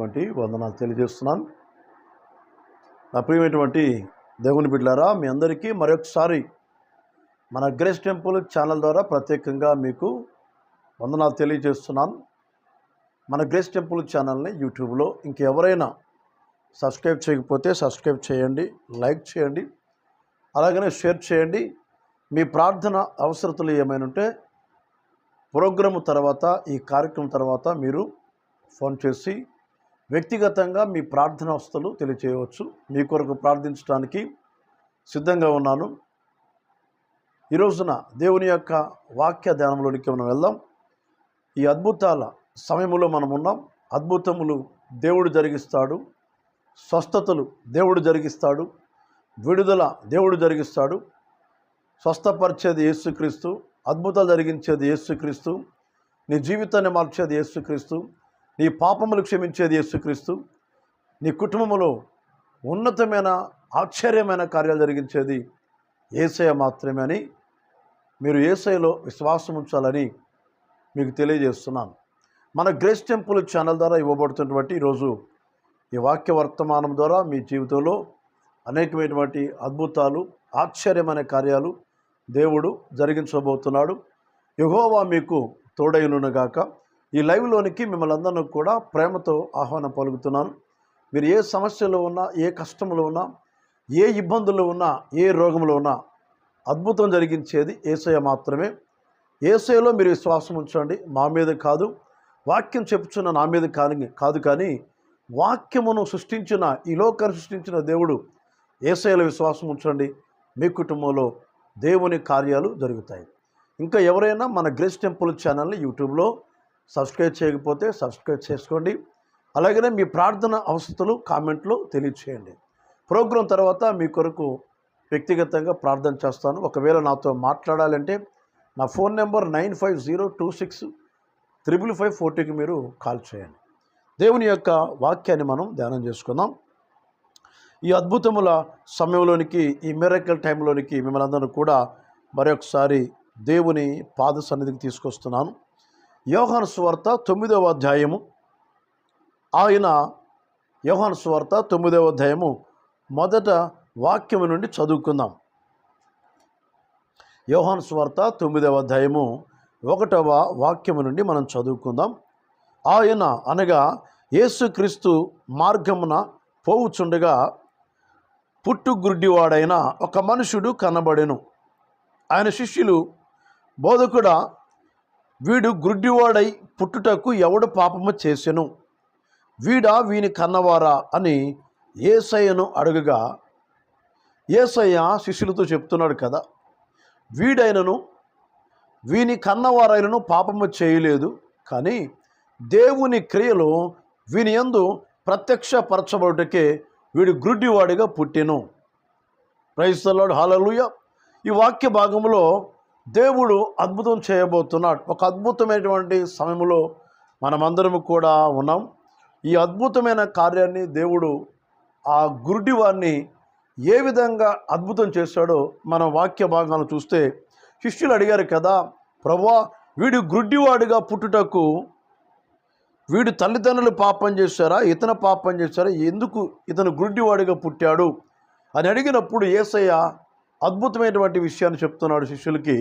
వంటి వందనాలు తెలియజేస్తున్నాను. నా ప్రియమైనటువంటి దేవుని బిడ్డారా మీ అందరికీ మరొకసారి మన గ్రేస్ టెంపుల్ ఛానల్ ద్వారా ప్రత్యేకంగా మీకు వందనాలు తెలియజేస్తున్నాను. మన గ్రేస్ టెంపుల్ ఛానల్ని యూట్యూబ్లో ఇంకెవరైనా సబ్స్క్రైబ్ చేయకపోతే సబ్స్క్రైబ్ చేయండి లైక్ చేయండి అలాగనే షేర్ చేయండి. మీ ప్రార్థన అవసరతలు ఏమైనా ఉంటే ప్రోగ్రాము తర్వాత ఈ కార్యక్రమం తర్వాత మీరు ఫోన్ చేసి వ్యక్తిగతంగా మీ ప్రార్థన అవస్థలు తెలియచేయవచ్చు. మీ కొరకు ప్రార్థించడానికి సిద్ధంగా ఉన్నాను. ఈ రోజున దేవుని యొక్క వాక్య ధ్యానంలోనికి మనం వెళ్దాం. ఈ అద్భుతాల సమయంలో మనం ఉన్నాం. అద్భుతములు దేవుడు జరిగిస్తాడు. స్వస్థతలు దేవుడు జరిగిస్తాడు. విడుదల దేవుడు జరిగిస్తాడు. స్వస్థపరిచేది యేసుక్రీస్తు. అద్భుతాలు జరిగించేది యేసుక్రీస్తు. నీ జీవితాన్ని మార్చేది యేసుక్రీస్తు. నీ పాపములు క్షమించేది యేసుక్రీస్తు. నీ కుటుంబంలో ఉన్నతమైన ఆశ్చర్యమైన కార్యాలు జరిగించేది ఏసయ మాత్రమే అని మీరు ఏసయలో విశ్వాసం ఉంచాలని మీకు తెలియజేస్తున్నాను. మన గ్రేస్ టెంపుల్ ఛానల్ ద్వారా ఇవ్వబడుతున్నటువంటి ఈరోజు ఈ వాక్య వర్తమానం ద్వారా మీ జీవితంలో అనేకమైనటువంటి అద్భుతాలు ఆశ్చర్యమైన కార్యాలు దేవుడు జరిగించబోతున్నాడు. యహోవా మీకు తోడైనగాక ఈ లైవ్లోనికి మిమ్మల్ని అందరినీ కూడా ప్రేమతో ఆహ్వానం పలుకుతున్నాను. మీరు ఏ సమస్యలో ఉన్నా ఏ కష్టంలో ఉన్నా ఏ ఇబ్బందుల్లో ఉన్నా ఏ రోగంలో ఉన్నా అద్భుతం జరిగించేది ఏసయ మాత్రమే. ఏసయలో మీరు విశ్వాసం ఉంచండి మా మీద కాదు. వాక్యం చెప్పుచున్న నా మీద కాని కాదు కానీ వాక్యమును సృష్టించిన ఈ లోకాన్ని సృష్టించిన దేవుడు ఏసయలో విశ్వాసం ఉంచండి. మీ కుటుంబంలో దేవుని కార్యాలు జరుగుతాయి. ఇంకా ఎవరైనా మన గ్రేస్ టెంపుల్ ఛానల్ని యూట్యూబ్లో సబ్స్క్రైబ్ చేయకపోతే సబ్స్క్రైబ్ చేసుకోండి. అలాగనే మీ ప్రార్థన అవసరతలు కామెంట్లో తెలియచేయండి. ప్రోగ్రాం తర్వాత మీ కొరకు వ్యక్తిగతంగా ప్రార్థన చేస్తాను. ఒకవేళ నాతో మాట్లాడాలంటే నా phone number nine five zero two six triple five ఫోర్టీకి మీరు కాల్ చేయండి. దేవుని యొక్క వాక్యాన్ని మనం ధ్యానం చేసుకుందాం. ఈ అద్భుతముల సమయంలోనికి ఈ మిరకల్ టైంలోనికి మిమ్మల్ని అందరూ కూడా మరొకసారి దేవుని పాద సన్నిధికి తీసుకొస్తున్నాను. యోహన్ స్వార్త తొమ్మిదవ అధ్యాయము. ఆయన యోహన్ స్వార్త తొమ్మిదవ అధ్యాయము మొదట వాక్యము నుండి చదువుకుందాం. యోహాన్ స్వార్త తొమ్మిదవ అధ్యాయము ఒకటవ వాక్యము నుండి మనం చదువుకుందాం. ఆయన అనగా యేసుక్రీస్తు మార్గమున పోవుచుండగా పుట్టుగుడ్డివాడైన ఒక మనుషుడు కనబడెను. ఆయన శిష్యులు బోధకుడా వీడు గుడ్డివాడై పుట్టుటకు ఎవడు పాపము చేసెను? వీడా వీని కన్నవారా? అని ఏసయ్యను అడుగగా ఏసయ్య శిష్యులతో చెప్తున్నాడు కదా వీడైనను వీని కన్నవారైనను పాపము చేయలేదు కానీ దేవుని క్రియలు వీని ఎందు ప్రత్యక్షపరచబడుటకే వీడు గ్రుడ్డివాడిగా పుట్టెను. Praise the lord hallelujah. ఈ వాక్య భాగంలో దేవుడు అద్భుతం చేయబోతున్నాడు. ఒక అద్భుతమైనటువంటి సమయంలో మనమందరం కూడా ఉన్నాం. ఈ అద్భుతమైన కార్యాన్ని దేవుడు ఆ గురుడి వారిని ఏ విధంగా అద్భుతం చేశాడో మన వాక్య భాగాలను చూస్తే శిష్యులు అడిగారు కదా ప్రభా వీడు గుడ్డివాడిగా పుట్టుటకు వీడు తల్లిదండ్రులు పాపం చేశారా? ఇతను పాపం చేశారా? ఎందుకు ఇతను గుడ్డివాడిగా పుట్టాడు? అని అడిగినప్పుడు ఏసయ్య అద్భుతమైనటువంటి విషయాన్ని చెప్తున్నాడు శిష్యులకి.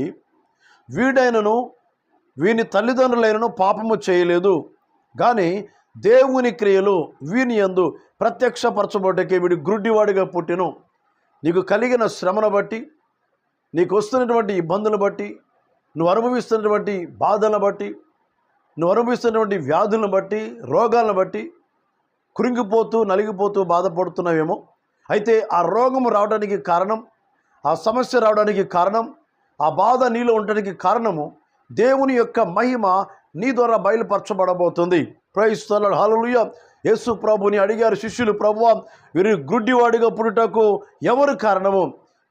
వీడైనను వీని తల్లిదండ్రులైనను పాపము చేయలేదు. కానీ దేవుని క్రియలు వీని ఎందు ప్రత్యక్షపరచబోటకే వీడు గ్రుడ్డివాడిగా పుట్టెను. నీకు కలిగిన శ్రమను బట్టి నీకు వస్తున్నటువంటి ఇబ్బందులు బట్టి నువ్వు అనుభవిస్తున్నటువంటి బాధలను బట్టి నువ్వు అనుభవిస్తున్నటువంటి వ్యాధులను బట్టి రోగాలను బట్టి కృంగిపోతూ నలిగిపోతూ బాధపడుతున్నావేమో. అయితే ఆ రోగము రావడానికి కారణం ఆ సమస్య రావడానికి కారణం ఆ బాధ నీలో ఉండడానికి కారణము దేవుని యొక్క మహిమ నీ ద్వారా బయలుపరచబడబోతుంది. ప్రయిస్తున్నాడు హలలుయ యేసు ప్రభుని అడిగారు శిష్యులు ప్రభువ వీరి గుడ్డివాడిగా పుడుటకు ఎవరు కారణము?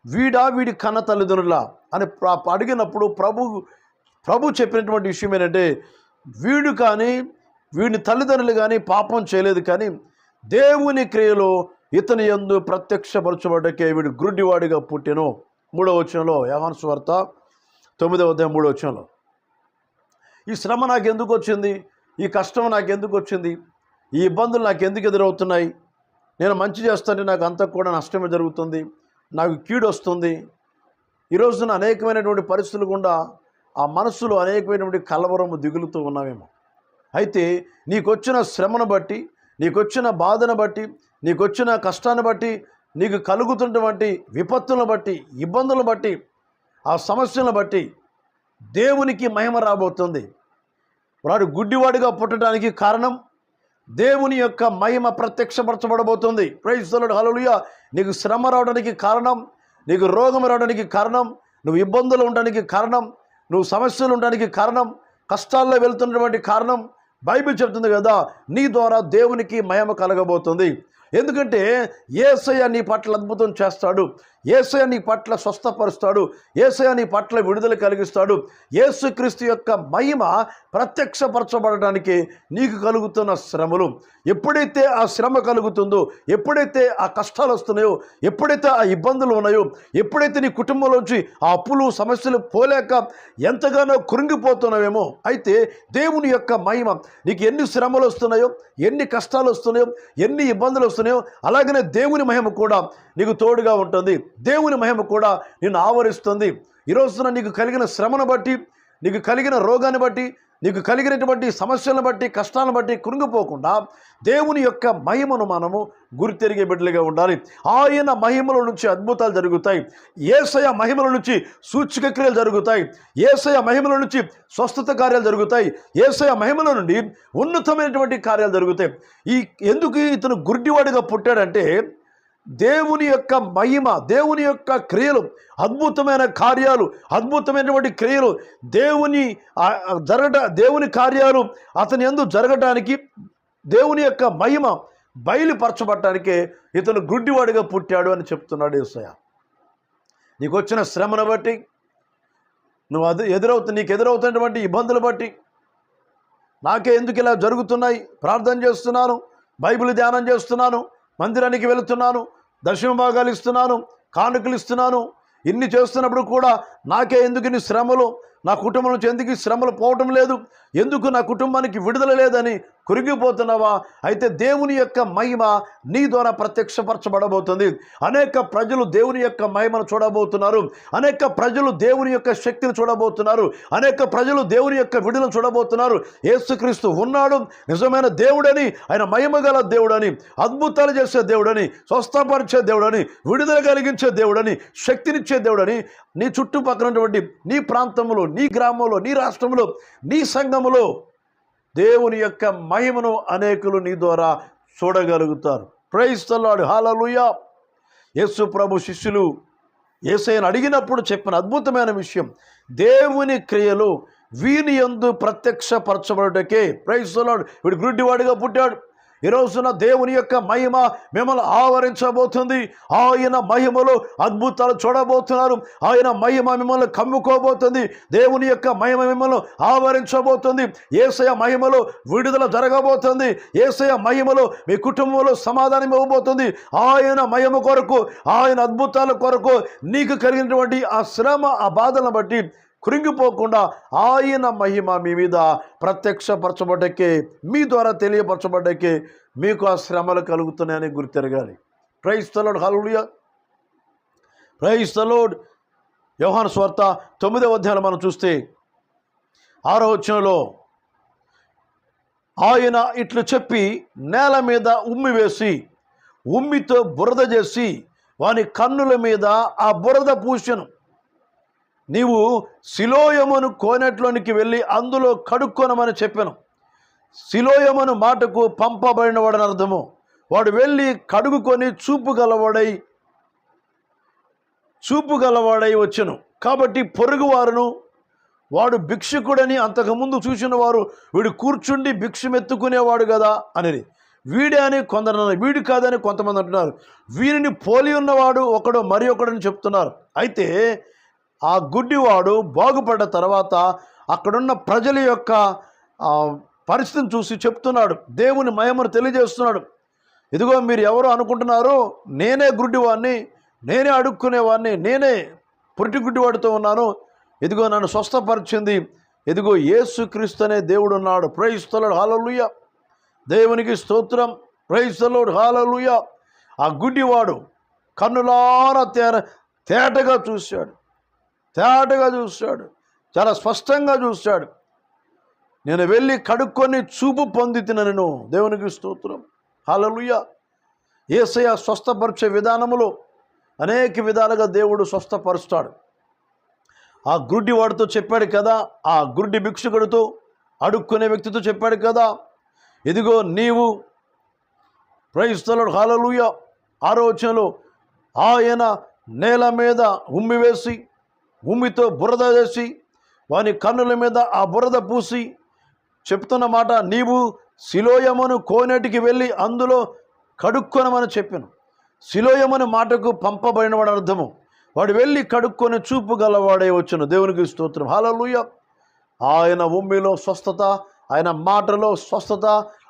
వీడా వీడి కన్న తల్లిదండ్రుల? అని అడిగినప్పుడు ప్రభు ప్రభు చెప్పినటువంటి విషయం ఏంటంటే వీడు కానీ వీడిని తల్లిదండ్రులు కానీ పాపం చేయలేదు కానీ దేవుని క్రియలో ఇతని యందు ప్రత్యక్షపరచబడ్డకే వీడు గుడ్డివాడిగా పుట్టెను. మూడవ వచనంలో యహాన్ స్వార్త తొమ్మిదవ అధ్యాయం మూడవ వచనంలో. ఈ శ్రమ నాకు ఎందుకు వచ్చింది? ఈ కష్టం నాకు ఎందుకు వచ్చింది? ఈ ఇబ్బందులు నాకు ఎందుకు ఎదురవుతున్నాయి? నేను మంచి చేస్తానే నాకు అంతా కూడా నష్టమే జరుగుతుంది. నాకు కీడు వస్తుంది. ఈ రోజున అనేకమైనటువంటి పరిస్థితులు గుండా ఆ మనస్సులో అనేకమైనటువంటి కలవరము దిగులుతూ ఉన్నామేమో అయితే నీకొచ్చిన శ్రమను బట్టి నీకొచ్చిన బాధను బట్టి నీకొచ్చిన కష్టాన్ని బట్టి నీకు కలుగుతున్నటువంటి విపత్తులను బట్టి ఇబ్బందులను బట్టి ఆ సమస్యలను బట్టి దేవునికి మహిమ రాబోతుంది. వాడు గుడ్డివాడిగా పుట్టడానికి కారణం దేవుని యొక్క మహిమ ప్రత్యక్షపరచబడబోతుంది. ప్రైజ్లోడు హలలుయ నీకు శ్రమ రావడానికి కారణం నీకు రోగం రావడానికి కారణం నువ్వు ఇబ్బందులు ఉండడానికి కారణం నువ్వు సమస్యలు ఉండడానికి కారణం కష్టాల్లో వెళ్తున్నటువంటి కారణం. బైబిల్ చెప్తుంది కదా నీ ద్వారా దేవునికి మహిమ కలగబోతుంది. ఎందుకంటే ఏసయ్య నీ పట్ల అద్భుతం చేస్తాడు. ఏసయ నీ పట్ల స్వస్థపరుస్తాడు. ఏసయ నీ పట్ల విడుదల కలిగిస్తాడు. ఏసుక్రీస్తు యొక్క మహిమ ప్రత్యక్షపరచబడడానికి నీకు కలుగుతున్న శ్రమలు. ఎప్పుడైతే ఆ శ్రమ కలుగుతుందో ఎప్పుడైతే ఆ కష్టాలు వస్తున్నాయో ఎప్పుడైతే ఆ ఇబ్బందులు ఉన్నాయో ఎప్పుడైతే నీ కుటుంబంలోంచి ఆ అప్పులు సమస్యలు పోలేక ఎంతగానో కృంగిపోతున్నావేమో అయితే దేవుని యొక్క మహిమ నీకు ఎన్ని శ్రమలు వస్తున్నాయో ఎన్ని కష్టాలు వస్తున్నాయో ఎన్ని ఇబ్బందులు వస్తున్నాయో అలాగనే దేవుని మహిమ కూడా నీకు తోడుగా ఉంటుంది. దేవుని మహిమ కూడా నిన్ను ఆవరిస్తుంది. ఈ రోజున నీకు కలిగిన శ్రమను బట్టి నీకు కలిగిన రోగాన్ని బట్టి నీకు కలిగినటువంటి సమస్యలను బట్టి కష్టాలను బట్టి కృంగిపోకుండా దేవుని యొక్క మహిమను మనము గురితెరిగే బిడ్డలుగా ఉండాలి. ఆయన మహిమల నుంచి అద్భుతాలు జరుగుతాయి. ఏసయ మహిమల నుంచి సూచిక క్రియలు జరుగుతాయి. ఏసయ మహిమల నుంచి స్వస్థత కార్యాలు జరుగుతాయి. ఏసయ మహిమల నుండి ఉన్నతమైనటువంటి కార్యాలు జరుగుతాయి. ఈ ఎందుకు ఇతను గుడ్డివాడిగా పుట్టాడంటే దేవుని యొక్క మహిమ దేవుని యొక్క క్రియలు అద్భుతమైన కార్యాలు అద్భుతమైనటువంటి క్రియలు దేవుని జరగట దేవుని కార్యాలు అతని ఎందు జరగటానికి దేవుని యొక్క మహిమ బయలుపరచబడటానికే ఇతను గుడ్డివాడిగా పుట్టాడు అని చెప్తున్నాడు ఏసయ నీకు వచ్చిన శ్రమను బట్టి నువ్వు అది ఎదురవుతు నీకు ఎదురవుతున్నటువంటి ఇబ్బందులు బట్టి నాకే ఎందుకు ఇలా జరుగుతున్నాయి? ప్రార్థన చేస్తున్నాను బైబిల్ ధ్యానం చేస్తున్నాను మందిరానికి వెళుతున్నాను దర్శన భాగాలు ఇస్తున్నాను కానుకలు ఇస్తున్నాను. ఇన్ని చేస్తున్నప్పుడు కూడా నాకే ఎందుకు నీ శ్రమలు? నా కుటుంబం నుంచి ఎందుకు శ్రమలు పోవటం లేదు? ఎందుకు నా కుటుంబానికి విడుదల లేదని కురిగిపోతున్నావా? అయితే దేవుని యొక్క మహిమ నీ ద్వారా ప్రత్యక్షపరచబడబోతుంది. అనేక ప్రజలు దేవుని యొక్క మహిమను చూడబోతున్నారు. అనేక ప్రజలు దేవుని యొక్క శక్తిని చూడబోతున్నారు. అనేక ప్రజలు దేవుని యొక్క విడుదల చూడబోతున్నారు. యేసుక్రీస్తు ఉన్నాడు. నిజమైన దేవుడని ఆయన మహిమ గల దేవుడని అద్భుతాలు చేసే దేవుడని స్వస్థపరిచే దేవుడని విడుదల కలిగించే దేవుడని శక్తినిచ్చే దేవుడని నీ చుట్టుపక్కనటువంటి నీ ప్రాంతంలో నీ గ్రామంలో నీ రాష్ట్రంలో నీ సంఘములో దేవుని యొక్క మహిమను అనేకులు నీ ద్వారా చూడగలుగుతారు. ప్రైస్తలాడు హాలలుయా యేసు ప్రభు శిష్యులు ఏసైని అడిగినప్పుడు చెప్పిన అద్భుతమైన విషయం. దేవుని క్రియలు వీని ఎందు ప్రత్యక్షపరచబడుటకే. ప్రైస్తలాడు వీడు గుడ్డివాడిగా పుట్టాడు. ఈ రోజున దేవుని యొక్క మహిమ మిమ్మల్ని ఆవరించబోతుంది. ఆయన మహిమలో అద్భుతాలు చూడబోతున్నారు. ఆయన మహిమ మిమ్మల్ని కమ్ముకోబోతుంది. దేవుని యొక్క మహిమ మిమ్మల్ని ఆవరించబోతుంది. ఏసయ మహిమలో విడుదల జరగబోతుంది. ఏసయ మహిమలో మీ కుటుంబంలో సమాధానం ఇవ్వబోతుంది. ఆయన మహిమ కొరకు ఆయన అద్భుతాల కొరకు నీకు కలిగినటువంటి ఆ శ్రమ ఆ బాధలను బట్టి కృంగిపోకుండా ఆయన మహిమ మీ మీద ప్రత్యక్షపరచబడ్డకే మీ ద్వారా తెలియపరచబడ్డకే మీకు ఆ శ్రమలు కలుగుతున్నాయని గుర్తెరగాలి క్రైస్తలోడ్ హలుడియా క్రైస్తలోడ్ యోహాన్ స్వార్త తొమ్మిదవ అధ్యాయంలో మనం చూస్తే ఆరో ఆయన ఇట్లు చెప్పి నేల మీద ఉమ్మి వేసి ఉమ్మితో బురద చేసి వాని కన్నుల మీద ఆ బురద పూసెను నీవు శిలోయమును కోనెట్లోనికి వెళ్ళి అందులో కడుక్కొనమని చెప్పాను. శిలోయమును మాటకు పంపబడినవాడని అర్థము. వాడు వెళ్ళి కడుగుకొని చూపు గలవాడై చూపు గలవాడై వచ్చెను. కాబట్టి పొరుగువారును వాడు భిక్షుకుడని అంతకుముందు చూసిన వారు వీడు కూర్చుండి భిక్షమెత్తుకునేవాడు కదా అనేది వీడే అని కొందరు అన్నారు, వీడు కాదని కొంతమంది అంటున్నారు. వీరిని పోలి ఉన్నవాడు ఒకడు మరి ఒకడని చెప్తున్నారు. అయితే ఆ గుడ్డివాడు బాగుపడ్డ తర్వాత అక్కడున్న ప్రజల యొక్క పరిస్థితిని చూసి చెప్తున్నాడు. దేవుని మహిమను తెలియజేస్తున్నాడు. ఇదిగో మీరు ఎవరు అనుకుంటున్నారు నేనే గుడ్డివాడిని నేనే అడుక్కునేవాడిని నేనే పురిటి గుడ్డివాడితో ఉన్నాను. ఇదిగో నన్ను స్వస్థపరిచింది. ఇదిగో యేసుక్రీస్తు అనే దేవుడు ఉన్నాడు. ప్రేయిస్తున్నాడు హాలలుయ దేవునికి స్తోత్రం. ప్రయిస్తలోడు హాలలుయ ఆ గుడ్డివాడు కన్నులారా తేర తేటగా చూశాడు. తేటగా చూస్తాడు. చాలా స్పష్టంగా చూస్తాడు. నేను వెళ్ళి కడుక్కొని చూపు పొందితిన నేను. దేవునికి స్తోత్రం. హాలలుయ ఏసయ స్వస్థపరిచే విధానములో అనేక విధాలుగా దేవుడు స్వస్థపరుస్తాడు. ఆ గుడ్డి వాడితో చెప్పాడు కదా ఆ గుడ్డి భిక్షుకుడితో అడుక్కునే వ్యక్తితో చెప్పాడు కదా ఇదిగో నీవు ప్రైస్తలుడు హాలలుయ ఆలోచనలు ఆయన నేల మీద ఉమ్మివేసి భూమితో ఉమ్మితో బురద వేసి వాని కన్నుల మీద ఆ బురద పూసి చెప్తున్న మాట నీవు శిలోయమును కోనేటికి వెళ్ళి అందులో కడుక్కొనమని చెప్పాను. శిలోయమని మాటకు పంపబడిన వాడు అర్థము. వాడు వెళ్ళి కడుక్కొని చూపు గలవాడే వచ్చును. దేవునికి స్తోత్రం. హాలూయ ఆయన ఉమ్మిలో స్వస్థత ఆయన మాటలో స్వస్థత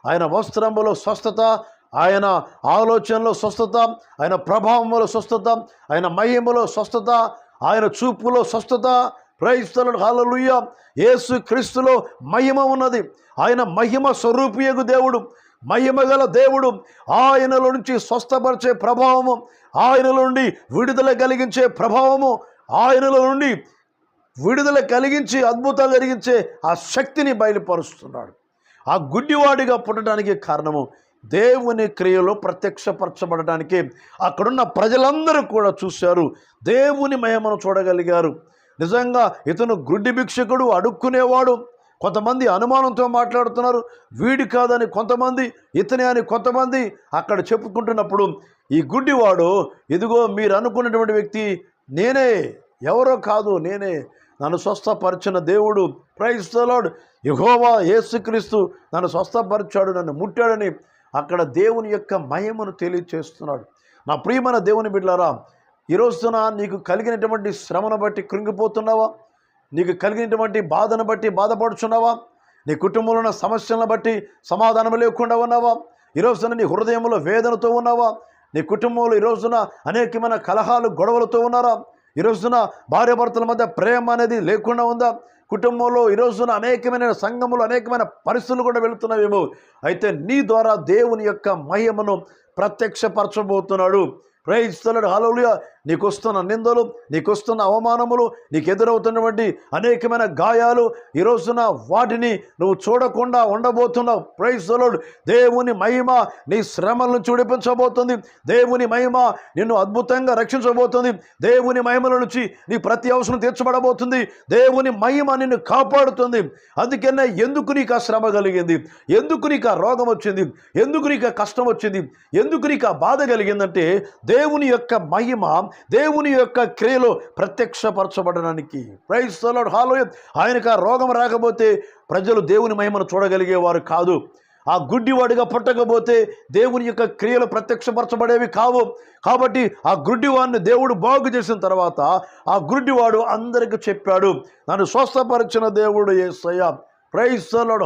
ఆయన వస్త్రములో స్వస్థత ఆయన ఆలోచనలో స్వస్థత ఆయన ప్రభావంలో స్వస్థత ఆయన మహిమలో స్వస్థత ఆయన చూపులో స్వస్థత. క్రైస్తవులు హాలలుయ్య యేసు క్రీస్తులో మహిమ ఉన్నది. ఆయన మహిమ స్వరూపియగు దేవుడు. మహిమ గల దేవుడు. ఆయనలో నుంచి స్వస్థపరిచే ప్రభావము. ఆయనలో నుండి విడుదల కలిగించే ప్రభావము. ఆయనలో నుండి విడుదల కలిగించి అద్భుతం కలిగించే ఆ శక్తిని బయలుపరుస్తున్నాడు. ఆ గుడ్డివాడిగా పుట్టడానికి కారణము దేవుని క్రియలో ప్రత్యక్షపరచబడటానికి అక్కడున్న ప్రజలందరూ కూడా చూశారు. దేవుని మహిమను చూడగలిగారు. నిజంగా ఇతను గుడ్డి భిక్షకుడు అడుక్కునేవాడు. కొంతమంది అనుమానంతో మాట్లాడుతున్నారు. వీడి కాదని కొంతమంది ఇతనే అని కొంతమంది అక్కడ చెప్పుకుంటున్నప్పుడు ఈ గుడ్డివాడు ఇదిగో మీరు అనుకున్నటువంటి వ్యక్తి నేనే ఎవరో కాదు నేనే. నన్ను స్వస్థపరిచిన దేవుడు ప్రైస్తలాడు యహోవా యేసుక్రీస్తు నన్ను స్వస్థపరిచాడు నన్ను ముట్టాడని అక్కడ దేవుని యొక్క మహిమను తెలియచేస్తున్నాడు. నా ప్రియమైన దేవుని బిడ్డలారా ఈ రోజున నీకు కలిగినటువంటి శ్రమను బట్టి కృంగిపోతున్నావా? నీకు కలిగినటువంటి బాధను బట్టి బాధపడుచున్నావా? నీ కుటుంబంలో ఉన్న సమస్యలను బట్టి సమాధానం లేకుండా ఉన్నావా? ఈరోజున నీ హృదయంలో వేదనతో ఉన్నావా? నీ కుటుంబంలో ఈ రోజున అనేకమైన కలహాలు గొడవలతో ఉన్నారా? ఈరోజున భార్యాభర్తల మధ్య ప్రేమ అనేది లేకుండా ఉందా? కుటుంబంలో ఈ రోజున అనేకమైన సంఘములు అనేకమైన పరిస్థితులు కూడా వెళుతున్నావేమో. అయితే నీ ద్వారా దేవుని యొక్క మహిమను ప్రత్యక్షపరచబోతున్నాడు. ప్రయత్నిస్తున్నాడు హలోలుయ నీకు వస్తున్న నిందలు నీకు వస్తున్న అవమానములు నీకు ఎదురవుతున్నటువంటి అనేకమైన గాయాలు ఈ రోజున వాటిని నువ్వు చూడకుండా ఉండబోతున్నావు ప్రైస్తలుడు దేవుని మహిమ నీ శ్రమలను చూడిపించబోతుంది. దేవుని మహిమ నిన్ను అద్భుతంగా రక్షించబోతుంది. దేవుని మహిమల నుంచి నీ ప్రతి అవసరం తీర్చబడబోతుంది. దేవుని మహిమ నిన్ను కాపాడుతుంది. అందుకనే ఎందుకు నీకు ఆ శ్రమ కలిగింది? ఎందుకు నీకు ఆ రోగం వచ్చింది? ఎందుకు నీకు ఆ కష్టం వచ్చింది? ఎందుకు నీకు ఆ బాధ కలిగిందంటే దేవుని యొక్క మహిమ దేవుని యొక్క క్రియలో ప్రత్యక్షపరచబడడానికి. ప్రైజ్ తలాడు హాలో ఆయనకు ఆ రోగం రాకపోతే ప్రజలు దేవుని మహిమను చూడగలిగేవారు కాదు. ఆ గుడ్డివాడిగా పుట్టకపోతే దేవుని యొక్క క్రియలు ప్రత్యక్షపరచబడేవి కావు. కాబట్టి ఆ గుడ్డివాడిని దేవుడు బాగు చేసిన తర్వాత ఆ గుడ్డివాడు అందరికి చెప్పాడు నన్ను స్వస్థపరిచిన దేవుడు ఏసయ్య. ప్రైజ్ తలాడు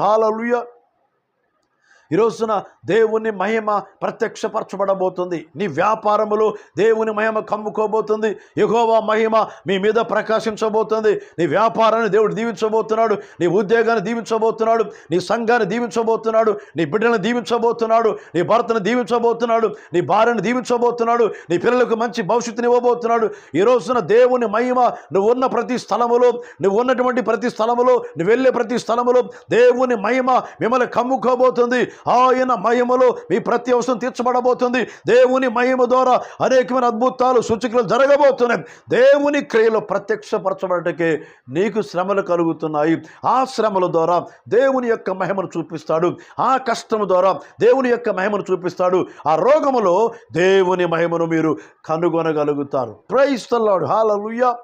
ఈ రోజున దేవుని మహిమ ప్రత్యక్షపరచబడబోతుంది. నీ వ్యాపారములో దేవుని మహిమ కమ్ముకోబోతుంది. ఎగోవా మహిమ మీ మీద ప్రకాశించబోతుంది. నీ వ్యాపారాన్ని దేవుడు దీవించబోతున్నాడు. నీ ఉద్యోగాన్ని దీవించబోతున్నాడు. నీ సంఘాన్ని దీవించబోతున్నాడు. నీ బిడ్డలను దీవించబోతున్నాడు. నీ భర్తను దీవించబోతున్నాడు. నీ భార్యను దీవించబోతున్నాడు. నీ పిల్లలకు మంచి భవిష్యత్తుని ఇవ్వబోతున్నాడు. ఈ రోజున దేవుని మహిమ నువ్వు ఉన్న ప్రతి స్థలములో నువ్వు ఉన్నటువంటి ప్రతి స్థలములో నువ్వు వెళ్ళే ప్రతి స్థలములో దేవుని మహిమ మిమ్మల్ని కమ్ముకోబోతుంది. ఆయన మహిమలో మీ ప్రతి అవసరం తీర్చబడబోతుంది. దేవుని మహిమ ద్వారా అనేకమైన అద్భుతాలు సూచికలు జరగబోతున్నాయి. దేవుని క్రియలో ప్రత్యక్షపరచబడటకే నీకు శ్రమలు కలుగుతున్నాయి. ఆ శ్రమల ద్వారా దేవుని యొక్క మహిమను చూపిస్తాడు. ఆ కష్టము ద్వారా దేవుని యొక్క మహిమను చూపిస్తాడు. ఆ రోగములో దేవుని మహిమను మీరు కనుగొనగలుగుతారు. ప్రైస్తలాడు హాలలుయ్య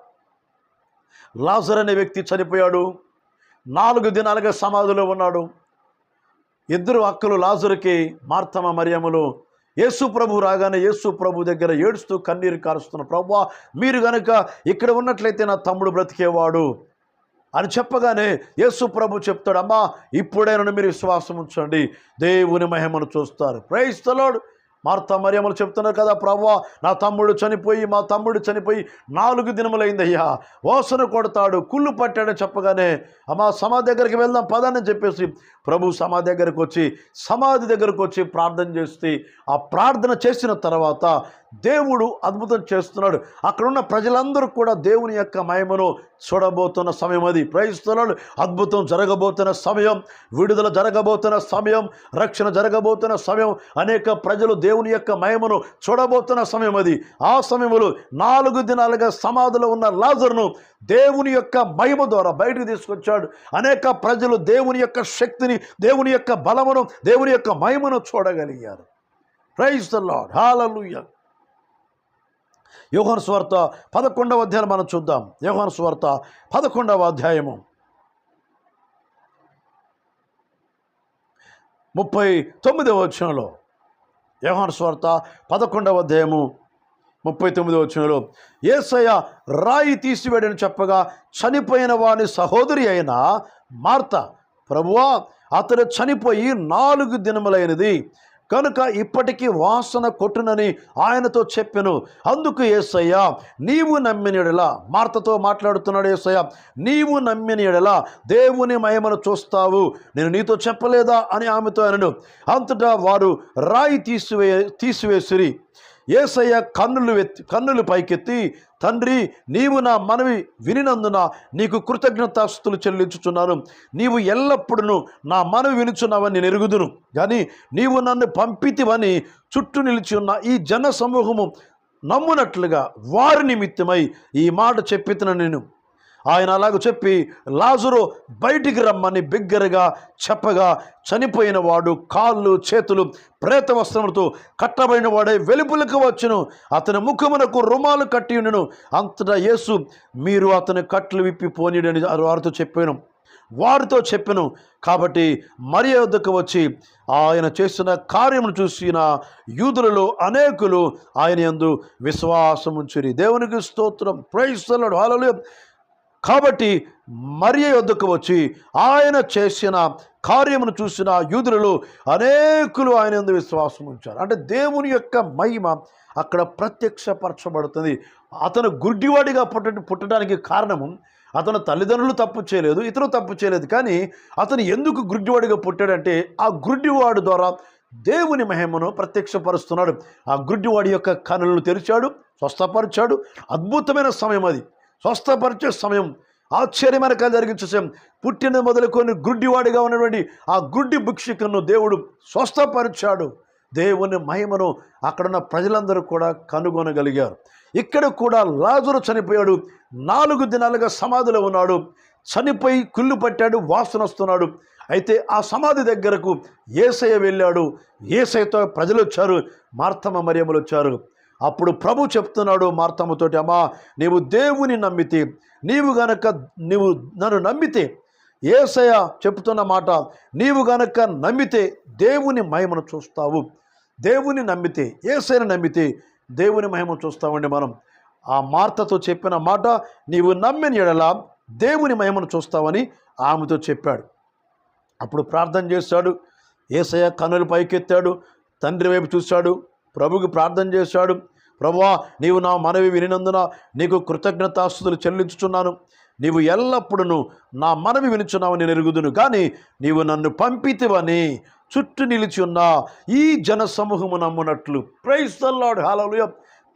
లాజర్ అనే వ్యక్తి చనిపోయాడు. నాలుగు దినాలుగా సమాధిలో ఉన్నాడు. ఇద్దరు అక్కలు లాజరుకి మార్తమ మరియములు యేసు ప్రభు రాగానే యేసు ప్రభు దగ్గర ఏడుస్తూ కన్నీరు కారుస్తున్న ప్రభు మీరు గనక ఇక్కడ ఉన్నట్లయితే నా తమ్ముడు బ్రతికేవాడు అని చెప్పగానే యేసు ప్రభు చెప్తాడు అమ్మా ఇప్పుడైనా మీరు విశ్వాసం ఉంచండి దేవుని మహిమను చూస్తారు. ప్రైస్తలోడు మార్త మరియములు చెప్తున్నారు కదా ప్రవ్వా నా తమ్ముడు చనిపోయి మా తమ్ముడు చనిపోయి నాలుగు దినములైందయ్యా వాసన కొడతాడు కుళ్ళు పట్టాడని చెప్పగానే అమ్మా సమాధి దగ్గరికి వెళ్దాం పదాన్ని చెప్పేసి ప్రభు సమాధి దగ్గరకు వచ్చి సమాధి దగ్గరకు వచ్చి ప్రార్థన చేస్తే ఆ ప్రార్థన చేసిన తర్వాత దేవుడు అద్భుతం చేస్తున్నాడు. అక్కడున్న ప్రజలందరూ కూడా దేవుని యొక్క మహిమను చూడబోతున్న సమయం అది. ప్రయిస్తున్నాడు అద్భుతం జరగబోతున్న సమయం విడుదల జరగబోతున్న సమయం రక్షణ జరగబోతున్న సమయం అనేక ప్రజలు దేవుని యొక్క మహిమను చూడబోతున్న సమయం అది. ఆ సమయంలో నాలుగు దినాలుగా సమాధిలో ఉన్న లాజర్ను దేవుని యొక్క మహిమ ద్వారా బయటకు తీసుకొచ్చాడు. అనేక ప్రజలు దేవుని యొక్క శక్తిని శక్తిని దేవుని యొక్క బలమును దేవుని యొక్క మహిమను చూడగలిగారు. Praise the Lord hallelujah Yohan స్వార్త పదకొండవ అధ్యాయం మనం చూద్దాం. యోహన్ స్వార్త పదకొండవ అధ్యాయము. ముప్పై తొమ్మిదవ వచ్చంలో యోహన్ స్వార్త పదకొండవ అధ్యాయము ముప్పై తొమ్మిదవ వచనంలో ఏసయ్య రాయి తీసివేడని చెప్పగా చనిపోయిన వాని సహోదరి అయిన మార్త ప్రభువా అతడు చనిపోయి నాలుగు దినములైనది. కనుక ఇప్పటికీ వాసన కొట్టునని ఆయనతో చెప్పెను. అందుకు ఏసయ్య నీవు నమ్మిన ఎడల మార్తతో మాట్లాడుతున్నాడు ఏసయ్య నీవు నమ్మిన ఎడల దేవుని మహిమను చూస్తావు. నేను నీతో చెప్పలేదా అని ఆమెతో అనను. అంతటా వారు రాయి తీసివే తీసివేసిరి. ఏసయ్య కన్నులు ఎత్తి కన్నులు పైకెత్తి తండ్రి నీవు నా మనవి వినినందున నీకు కృతజ్ఞతాస్తులు చెల్లించుచున్నాను. నీవు ఎల్లప్పుడూ నా మనవి వినుచున్నావని నేను ఎరుగుదును. కానీ నీవు నన్ను పంపితివని చుట్టూ నిలిచి ఉన్న ఈ జన సమూహము నమ్మునట్లుగా వారి నిమిత్తమై ఈ మాట చెప్పితున నేను. ఆయన అలాగ చెప్పి లాజరు బయటికి రమ్మని బిగ్గరగా చెప్పగా చనిపోయిన వాడు కాళ్ళు చేతులు ప్రేత వస్త్రములతో కట్టబడిన వాడే వెలుపులకు వచ్చును. అతని ముఖమునకు రుమాలు కట్టి ఉండును. అంతటా యేసు మీరు అతని కట్లు విప్పి పోనీడని వారితో చెప్పాను. వారితో చెప్పాను. కాబట్టి మర్యాదకు వద్దకు వచ్చి ఆయన చేసిన కార్యమును చూసిన యూదులలో అనేకులు ఆయన యందు విశ్వాసం ఉంచిరి దేవునికి స్తోత్రం. ప్రైస్తలాడు హాలలు కాబట్టి మరియ యొద్దకు వచ్చి ఆయన చేసిన కార్యమును చూసిన యూదులలో అనేకులు ఆయన ఎందు విశ్వాసం ఉంచారు. అంటే దేవుని యొక్క మహిమ అక్కడ ప్రత్యక్షపరచబడుతుంది. అతను గుడ్డివాడిగా పుట్ట పుట్టడానికి కారణము అతను తల్లిదండ్రులు తప్పు చేయలేదు ఇతరులు తప్పు చేయలేదు. కానీ అతను ఎందుకు గుడ్డివాడిగా పుట్టాడంటే ఆ గుడ్డివాడు ద్వారా దేవుని మహిమను ప్రత్యక్షపరుస్తున్నాడు. ఆ గుడ్డివాడి యొక్క కనులను తెరిచాడు స్వస్థపరిచాడు. అద్భుతమైన సమయం అది. స్వస్థపరిచే సమయం ఆశ్చర్యమైన కథ జరిగించే సమయం. పుట్టిన మొదలుకొని గుడ్డివాడిగా ఉన్నటువంటి ఆ గుడ్డి భిక్షకును దేవుడు స్వస్థపరిచాడు. దేవుని మహిమను అక్కడున్న ప్రజలందరూ కూడా కనుగొనగలిగారు. ఇక్కడ కూడా లాజరు చనిపోయాడు. నాలుగు దినాలుగా సమాధిలో ఉన్నాడు. చనిపోయి కుళ్ళు పట్టాడు వాసన వస్తున్నాడు. అయితే ఆ సమాధి దగ్గరకు ఏసయ్య వెళ్ళాడు. ఏసయ్యతో ప్రజలు వచ్చారు మార్తమ్మ మరియములు వచ్చారు అప్పుడు ప్రభు చెప్తున్నాడు మార్తమ్మతోటి అమ్మా నీవు దేవుని నమ్మితే నీవు గనక నీవు నన్ను నమ్మితే ఏసయ చెప్తున్న మాట నీవు గనక నమ్మితే దేవుని మహిమను చూస్తావు. దేవుని నమ్మితే ఏసైని నమ్మితే దేవుని మహిమను చూస్తామండి మనం. ఆ మార్తతో చెప్పిన మాట నీవు నమ్మిన ఎడల దేవుని మహిమను చూస్తావని ఆమెతో చెప్పాడు. అప్పుడు ప్రార్థన చేశాడు. ఏసయ్య కన్నులు పైకెత్తాడు. తండ్రి వైపు చూశాడు. ప్రభుకి ప్రార్థన చేశాడు. ప్రభువా నీవు నా మనవి వినినందున నీకు కృతజ్ఞతాస్తుతులు చెల్లించుచున్నాను. నీవు ఎల్లప్పుడూ నా మనవి వినుచున్నావని నేను ఎరుగుదును. కానీ నీవు నన్ను పంపితివని చుట్టూ నిలిచి ఉన్న ఈ జన సమూహము నమ్మునట్లు ప్రైజ్ తల్లాడు హాలలుయ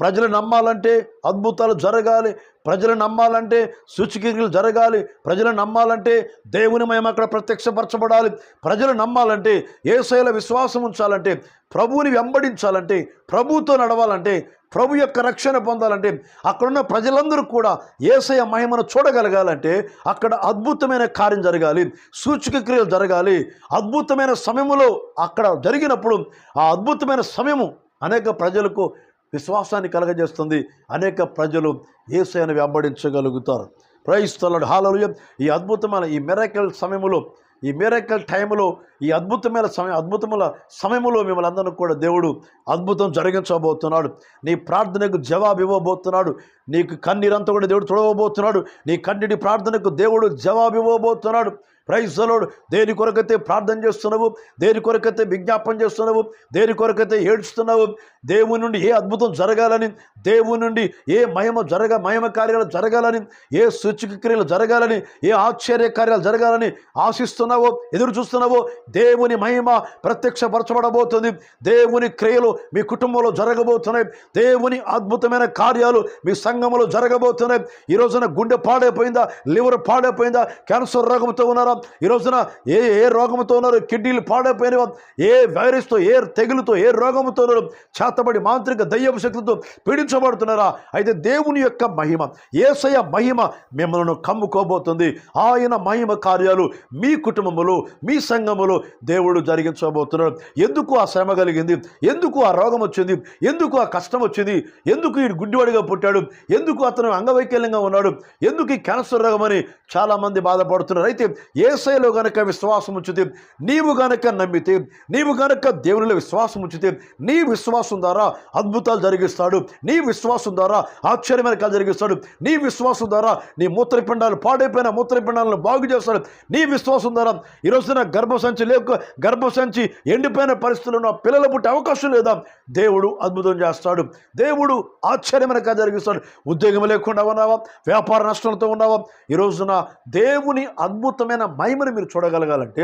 ప్రజలు నమ్మాలంటే అద్భుతాలు జరగాలి. ప్రజలు నమ్మాలంటే సూచికలు జరగాలి. ప్రజలు నమ్మాలంటే దేవుని మేము అక్కడ ప్రత్యక్షపరచబడాలి. ప్రజలు నమ్మాలంటే ఏసైల విశ్వాసం ఉంచాలంటే ప్రభువుని వెంబడించాలంటే ప్రభువుతో నడవాలంటే ప్రభు యొక్క రక్షణ పొందాలంటే అక్కడున్న ప్రజలందరూ కూడా ఏసయ మహిమను చూడగలగాలంటే అక్కడ అద్భుతమైన కార్యం జరగాలి సూచక క్రియలు జరగాలి. అద్భుతమైన సమయములో అక్కడ జరిగినప్పుడు ఆ అద్భుతమైన సమయము అనేక ప్రజలకు విశ్వాసాన్ని కలగజేస్తుంది. అనేక ప్రజలు ఏసయను వెంబడించగలుగుతారు. ప్రయిస్తున్నాడు హాలలు ఈ అద్భుతమైన ఈ మెరకల్ సమయములో ఈ మిరకల్ టైంలో ఈ అద్భుతమైన సమయం అద్భుతముల సమయంలో మిమ్మల్ని అందరూ కూడా దేవుడు అద్భుతం జరిగించబోతున్నాడు. నీ ప్రార్థనకు జవాబు ఇవ్వబోతున్నాడు. నీకు కన్నీరంతా కూడా దేవుడు చూడబోతున్నాడు నీ కన్నీటి ప్రార్థనకు దేవుడు జవాబు ఇవ్వబోతున్నాడు. ప్రైజలోడు దేని కొరకైతే ప్రార్థన చేస్తున్నావు దేని కొరకైతే విజ్ఞాపన చేస్తున్నావు దేని కొరకైతే ఏడుస్తున్నావు దేవుని నుండి ఏ అద్భుతం జరగాలని దేవుని నుండి ఏ మహిమ జరగ మహిమ కార్యాలు జరగాలని ఏ సూచక క్రియలు జరగాలని ఏ ఆశ్చర్య కార్యాలు జరగాలని ఆశిస్తున్నావో ఎదురు చూస్తున్నావో దేవుని మహిమ ప్రత్యక్షపరచబడబోతుంది. దేవుని క్రియలు మీ కుటుంబంలో జరగబోతున్నాయి. దేవుని అద్భుతమైన కార్యాలు మీ సంఘంలో జరగబోతున్నాయి. ఈ రోజున గుండె పాడైపోయిందా? లివర్ పాడైపోయిందా? క్యాన్సర్ రోగంతో ఉన్నారా? ఈ రోజున ఏ ఏ రోగంతో ఉన్నారు? కిడ్నీలు పాడైపోయినవా? ఏ వైరస్తో ఏ తెగులుతో ఏ రోగంతో ఉన్నారు? చేతబడి మాంత్రిక దయ్యపు శక్తులతో పీడించబడుతున్నారా? అయితే దేవుని యొక్క మహిమ ఏసయ మహిమ మిమ్మల్ని కమ్ముకోబోతుంది. ఆయన మహిమ కార్యాలు మీ కుటుంబములు మీ సంఘములో దేవుడు జరిగించబోతున్నాడు ఎందుకు ఆ శ్రమ కలిగింది? ఎందుకు ఆ రోగం వచ్చింది? ఎందుకు ఆ కష్టం వచ్చింది? ఎందుకు ఈ గుడ్డివాడిగా పుట్టాడు? ఎందుకు అతను అంగవైకల్యంగా ఉన్నాడు? ఎందుకు ఈ క్యాన్సర్ రోగమని చాలామంది బాధపడుతున్నారు. అయితే ఏసైలో గనక విశ్వాసం ఉంచితే నీవు గనక నమ్మితే నీవు గనక దేవునిలో విశ్వాసం ఉంచితే నీ విశ్వాసం ద్వారా అద్భుతాలు జరిగిస్తాడు. నీ విశ్వాసం ద్వారా ఆశ్చర్యమైన కార్యాలు జరిగిస్తాడు. నీ విశ్వాసం ద్వారా నీ మూత్రపిండాలు పాడైపోయిన మూత్రపిండాలను బాగు చేస్తాడు. నీ విశ్వాసం ద్వారా ఈ రోజున గర్భసంచి లేక గర్భసంచి ఎండిపోయిన పరిస్థితుల్లో ఉన్న పిల్లలు పుట్టే అవకాశం లేదా? దేవుడు అద్భుతం చేస్తాడు. దేవుడు ఆశ్చర్యమైన కార్యం జరిగిస్తాడు. ఉద్యోగం లేకుండా ఉన్నావా? వ్యాపార నష్టంతో ఉన్నావా? ఈ రోజున దేవుని అద్భుతమైన మహిమని మీరు చూడగలగాలంటే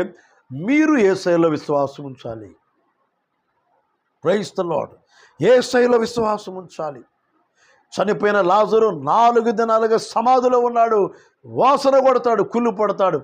మీరు ఏ శైలిలో విశ్వాసం ఉంచాలి. ప్రైస్ ద లాడ్ ఏ స్థాయిలో విశ్వాసం ఉంచాలి? చనిపోయిన లాజరు నాలుగు దినాలుగా సమాధిలో ఉన్నాడు. వాసన కొడతాడు కుళ్ళు పడతాడు.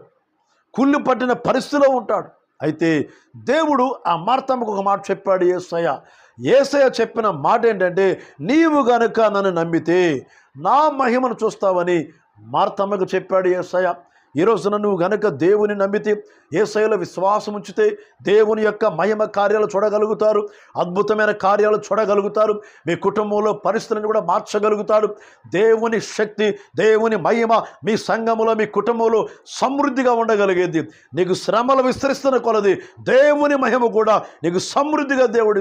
కుళ్ళు పట్టిన పరిస్థితిలో ఉంటాడు. అయితే దేవుడు ఆ మార్తమ్మకు ఒక మాట చెప్పాడు ఏసయ్య. ఏసయ్య చెప్పిన మాట ఏంటంటే నీవు గనుక నన్ను నమ్మితే నా మహిమను చూస్తావని మార్తమ్మకు చెప్పాడు ఏసయ్య. ఈ రోజున నువ్వు గనక దేవుని నమ్మితే ఏసైలో విశ్వాసం ఉంచితే దేవుని యొక్క మహిమ కార్యాలు చూడగలుగుతారు అద్భుతమైన కార్యాలు చూడగలుగుతారు మీ కుటుంబంలో పరిస్థితులను కూడా మార్చగలుగుతారు. దేవుని శక్తి దేవుని మహిమ మీ సంఘములో మీ కుటుంబంలో సమృద్ధిగా ఉండగలిగేది. నీకు శ్రమలు విస్తరిస్తున్న కొలది దేవుని మహిమ కూడా నీకు సమృద్ధిగా దేవుడు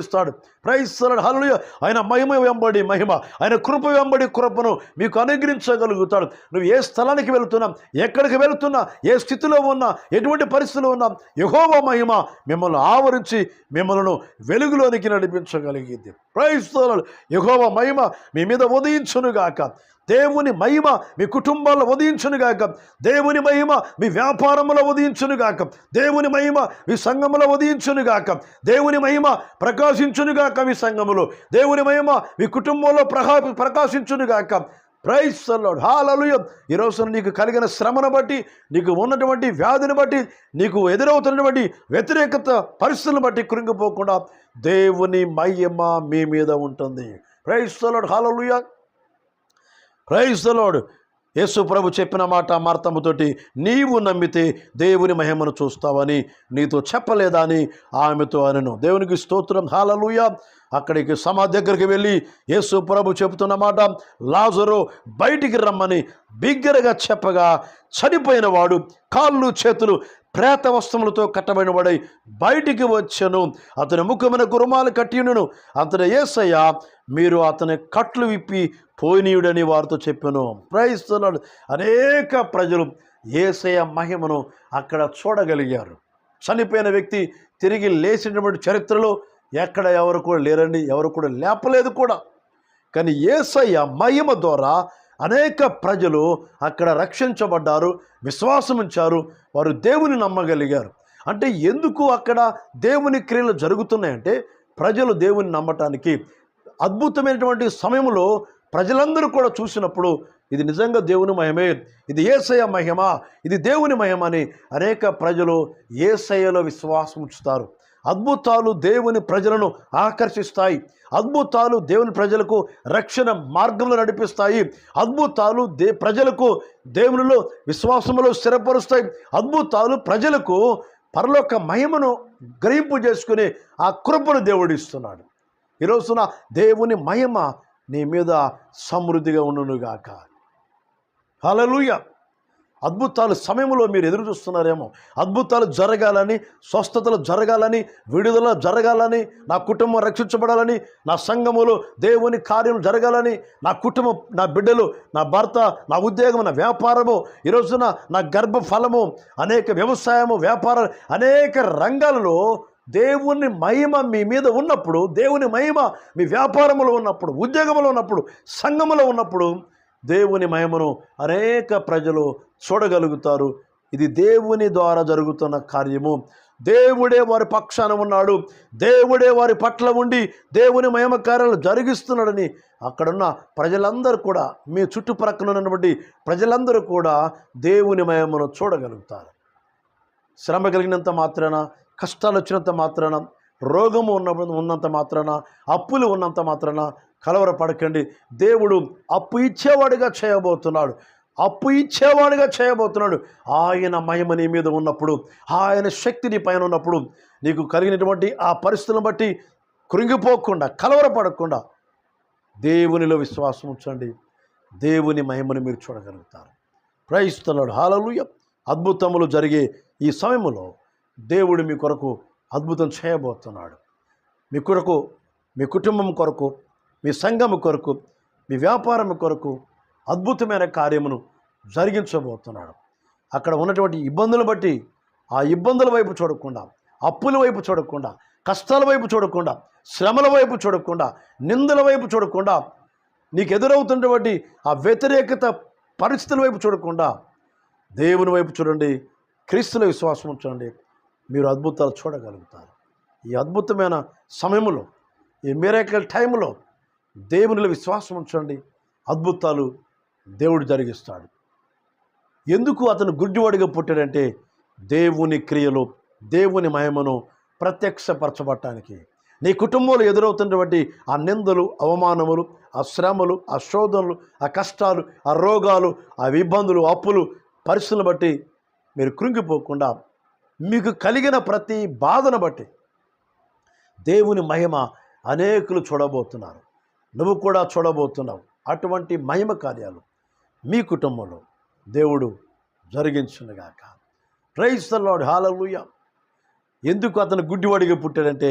ఇస్తాడు ప్రైస్తలాడు హల్లుయ ఆయన మహిమ వెంబడి మహిమ ఆయన కృప వెంబడి కృపను మీకు అనుగ్రహించగలుగుతాడు. నువ్వు ఏ స్థలానికి వెళుతున్నా ఎక్కడికి వెళుతున్నా ఏ స్థితిలో ఉన్నా ఎటువంటి పరిస్థితిలో ఉన్నా యహోవ మహిమ మిమ్మల్ని ఆవరించి మిమ్మల్ని వెలుగులోనికి నడిపించగలిగింది. ప్రైస్తలాడు యహోవ మహిమ మీ మీద ఉదయించునుగాక. దేవుని మహిమ మీ కుటుంబాల్లో ఉదయించునుగాక దేవుని మహిమ మీ వ్యాపారంలో ఉదయించునుగాక దేవుని మహిమ మీ సంఘములో ఉదయించునుగాక దేవుని మహిమ ప్రకాశించునుగాక మీ సంఘములో. దేవుని మహిమ మీ కుటుంబంలో ప్రకా ప్రకాశించునుగాక ప్రైస్ అల్లాడు హాలలుయ ఈరోజు నీకు కలిగిన శ్రమను బట్టి నీకు ఉన్నటువంటి వ్యాధిని బట్టి నీకు ఎదురవుతున్నటువంటి వ్యతిరేకత పరిస్థితులను బట్టి కృంగిపోకుండా దేవుని మహిమ మీ మీద ఉంటుంది. ప్రైస్ అల్లాడు హాలలుయ క్రైస్తలోడు ద యేసు ప్రభు చెప్పిన మాట మార్తమ్మతోటి నీవు నమ్మితే దేవుని మహిమను చూస్తావని నీతో చెప్పలేదా అని ఆమెతో అనను. దేవునికి స్తోత్రం. హాలలుయ అక్కడికి సమాధి దగ్గరికి వెళ్ళి యేసు ప్రభు చెబుతున్న మాట లాజరు బయటికి రమ్మని బిగ్గరగా చెప్పగా చనిపోయిన వాడు కాళ్ళు చేతులు ప్రేత వస్త్రములతో కట్టబడిన వాడై బయటికి వచ్చను. అతని ముఖమైన గురుమాలు కట్టినను అతని ఏసయ్య మీరు అతని కట్లు విప్పి పోయినీయుడని వారితో చెప్పాను. ప్రయిస్తున్నాడు అనేక ప్రజలు ఏసయ మహిమను అక్కడ చూడగలిగారు. చనిపోయిన వ్యక్తి తిరిగి లేచినటువంటి చరిత్రలో ఎక్కడ ఎవరు కూడా లేరండి ఎవరు కూడా లేపలేదు కూడా. కానీ ఏసయ్య మహిమ ద్వారా అనేక ప్రజలు అక్కడ రక్షించబడ్డారు విశ్వాసం ఉంచారు వారు దేవుని నమ్మగలిగారు. అంటే ఎందుకు అక్కడ దేవుని క్రియలు జరుగుతున్నాయంటే ప్రజలు దేవుని నమ్మటానికి అద్భుతమైనటువంటి సమయంలో ప్రజలందరూ కూడా చూసినప్పుడు ఇది నిజంగా దేవుని మహిమే ఇది ఏసయ మహిమ ఇది దేవుని మహిమ అని అనేక ప్రజలు ఏసయలో విశ్వాసం ఉంచుతారు అద్భుతాలు దేవుని ప్రజలను ఆకర్షిస్తాయి. అద్భుతాలు దేవుని ప్రజలకు రక్షణ మార్గంలో నడిపిస్తాయి. అద్భుతాలు దే ప్రజలకు దేవునిలో విశ్వాసములో స్థిరపరుస్తాయి. అద్భుతాలు ప్రజలకు పరలోక మహిమను గ్రహింపు చేసుకుని ఆ కృపను దేవుడు ఇస్తున్నాడు. ఈ దేవుని మహిమ నీ మీద సమృద్ధిగా ఉండునుగాక. హలలుయ అద్భుతాలు సమయంలో మీరు ఎదురు చూస్తున్నారేమో. అద్భుతాలు జరగాలని స్వస్థతలు జరగాలని విడుదల జరగాలని నా కుటుంబం రక్షించబడాలని నా సంఘములో దేవుని కార్యం జరగాలని నా కుటుంబం నా బిడ్డలు నా భర్త నా ఉద్యోగం నా వ్యాపారము ఈరోజున నా గర్భ ఫలము అనేక వ్యవసాయము వ్యాపారాలు అనేక రంగాలలో దేవుని మహిమ మీ మీద ఉన్నప్పుడు దేవుని మహిమ మీ వ్యాపారములో ఉన్నప్పుడు ఉద్యోగంలో ఉన్నప్పుడు సంఘములో ఉన్నప్పుడు దేవుని మహిమను అనేక ప్రజలు చూడగలుగుతారు. ఇది దేవుని ద్వారా జరుగుతున్న కార్యము. దేవుడే వారి పక్షాన ఉన్నాడు. దేవుడే వారి పట్ల ఉండి దేవుని మహిమ కార్యాలు జరిగిస్తున్నాడని అక్కడున్న ప్రజలందరూ కూడా మీ చుట్టుప్రక్కల ఉన్నటువంటి ప్రజలందరూ కూడా దేవుని మయమును చూడగలుగుతారు. శ్రమ కలిగినంత మాత్రాన కష్టాలు వచ్చినంత మాత్రాన రోగము ఉన్న ఉన్నంత మాత్రాన అప్పులు ఉన్నంత మాత్రాన కలవరపడకండి. దేవుడు అప్పు ఇచ్చేవాడిగా చేయబోతున్నాడు. అప్పు ఇచ్చేవాడిగా చేయబోతున్నాడు. ఆయన మహిమ నీ మీద ఉన్నప్పుడు ఆయన శక్తి నీ పైన ఉన్నప్పుడు నీకు కలిగినటువంటి ఆ పరిస్థితులను బట్టి కృంగిపోకుండా కలవరపడకుండా దేవునిలో విశ్వాసం ఉంచండి. దేవుని మహిమను మీరు చూడగలుగుతారు. ప్రయిస్తున్నాడు హాలలుయ అద్భుతములు జరిగే ఈ సమయంలో దేవుడు మీ కొరకు అద్భుతం చేయబోతున్నాడు. మీ కొరకు మీ కుటుంబం కొరకు మీ సంఘం కొరకు మీ వ్యాపారం కొరకు అద్భుతమైన కార్యమును జరిగించబోతున్నాడు. అక్కడ ఉన్నటువంటి ఇబ్బందులు బట్టి ఆ ఇబ్బందుల వైపు చూడకుండా అప్పుల వైపు చూడకుండా కష్టాల వైపు చూడకుండా శ్రమల వైపు చూడకుండా నిందల వైపు చూడకుండా నీకు ఎదురవుతున్నటువంటి ఆ వ్యతిరేకత పరిస్థితుల వైపు చూడకుండా దేవుని వైపు చూడండి క్రీస్తుల విశ్వాసం చూడండి మీరు అద్భుతాలు చూడగలుగుతారు. ఈ అద్భుతమైన సమయంలో ఈ మిరాకల్ టైంలో దేవునిలో విశ్వాసం ఉంచండి. అద్భుతాలు దేవుడు జరిగిస్తాడు. ఎందుకు అతను గుడ్డివాడిగా పుట్టాడంటే దేవుని క్రియలు దేవుని మహిమను ప్రత్యక్షపరచబట్టానికి నీ కుటుంబంలో ఎదురవుతున్నటువంటి ఆ నిందలు అవమానములు ఆ శ్రమలు ఆ శోధనలు ఆ కష్టాలు ఆ రోగాలు ఆ ఇబ్బందులు అప్పులు పరిస్థితులను బట్టి మీరు కృంగిపోకుండా మీకు కలిగిన ప్రతి బాధను బట్టి దేవుని మహిమ అనేకులు చూడబోతున్నారు. నువ్వు కూడా చూడబోతున్నావు. అటువంటి మహిమ కార్యాలు మీ కుటుంబంలో దేవుడు జరిగించునుగాక. ప్రైజ్ హాలలుయ ఎందుకు అతను గుడ్డివాడిగా పుట్టాడంటే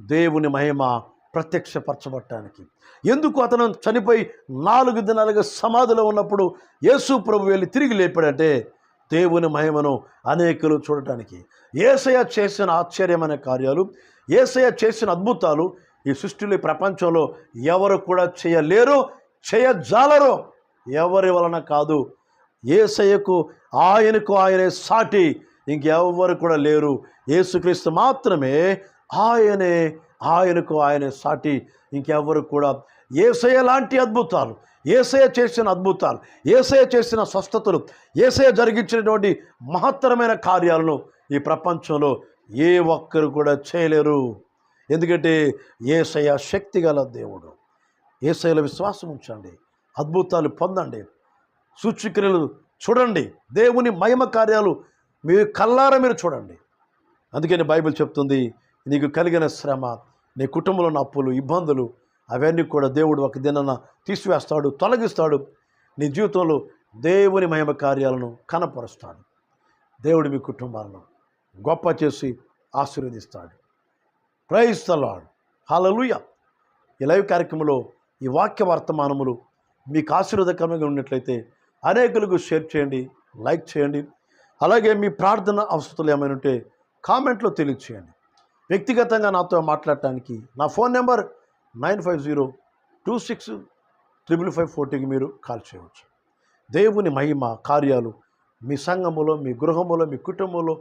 దేవుని మహిమ ప్రత్యక్షపరచబట్టానికి ఎందుకు అతను చనిపోయి నాలుగు దినాలుగా సమాధిలో ఉన్నప్పుడు యేసు ప్రభు వెళ్ళి తిరిగి లేపాడంటే దేవుని మహిమను అనేకులు చూడటానికి. ఏసయ చేసిన ఆశ్చర్యమైన కార్యాలు ఏసయ చేసిన అద్భుతాలు ఈ సృష్టిలో ప్రపంచంలో ఎవరు కూడా చేయలేరు చేయజాలరు ఎవరి వలన కాదు? ఏసయ్యకు ఆయనకు ఆయనే సాటి. ఇంకెవ్వరు కూడా లేరు. యేసుక్రీస్తు మాత్రమే ఆయనే ఆయనకు ఆయనే సాటి. ఇంకెవ్వరు కూడా. ఏసయ లాంటి అద్భుతాలు ఏసయ చేసిన అద్భుతాలు ఏసయ చేసిన స్వస్థతలు ఏసయ జరిగించినటువంటి మహత్తరమైన కార్యాలను ఈ ప్రపంచంలో ఏ ఒక్కరు కూడా చేయలేరు. ఎందుకంటే ఏసయ శక్తిగల దేవుడు. ఏసయలో విశ్వాసం ఉంచండి. అద్భుతాలు పొందండి. సూచిక్రియలు చూడండి. దేవుని మహిమ కార్యాలు మీ కల్లార మీరు చూడండి. అందుకని బైబిల్ చెప్తుంది నీకు కలిగిన శ్రమ నీ కుటుంబంలో ఉన్న అప్పులు ఇబ్బందులు అవన్నీ కూడా దేవుడు ఒక దినాన తీసివేస్తాడు తొలగిస్తాడు. నీ జీవితంలో దేవుని మహిమ కార్యాలను కనపరుస్తాడు. దేవుడు మీ కుటుంబాలను గొప్ప చేసి ఆశీర్వదిస్తాడు. ప్రైజ్ ద హాలలుయ ఈ లైవ్ కార్యక్రమంలో ఈ వాక్య వర్తమానములు మీకు ఆశీర్వాదకరంగా ఉన్నట్లయితే అనేకులకు షేర్ చేయండి లైక్ చేయండి. అలాగే మీ ప్రార్థన అవసరాలు ఏమైనా ఉంటే కామెంట్లో తెలియచేయండి. వ్యక్తిగతంగా నాతో మాట్లాడటానికి నా phone number nine five zero two six triple five ఫోర్టీకి మీరు కాల్ చేయవచ్చు. దేవుని మహిమ కార్యాలు మీ సంఘములో మీ గృహములో మీ కుటుంబంలో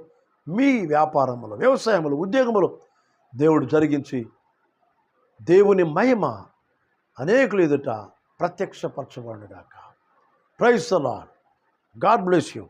మీ వ్యాపారములో వ్యవసాయములో ఉద్యోగములో దేవుడు జరిగించి దేవుని మహిమ అనేకులు ఎదుట ప్రత్యక్షపరచబడుగాక praise the lord god bless you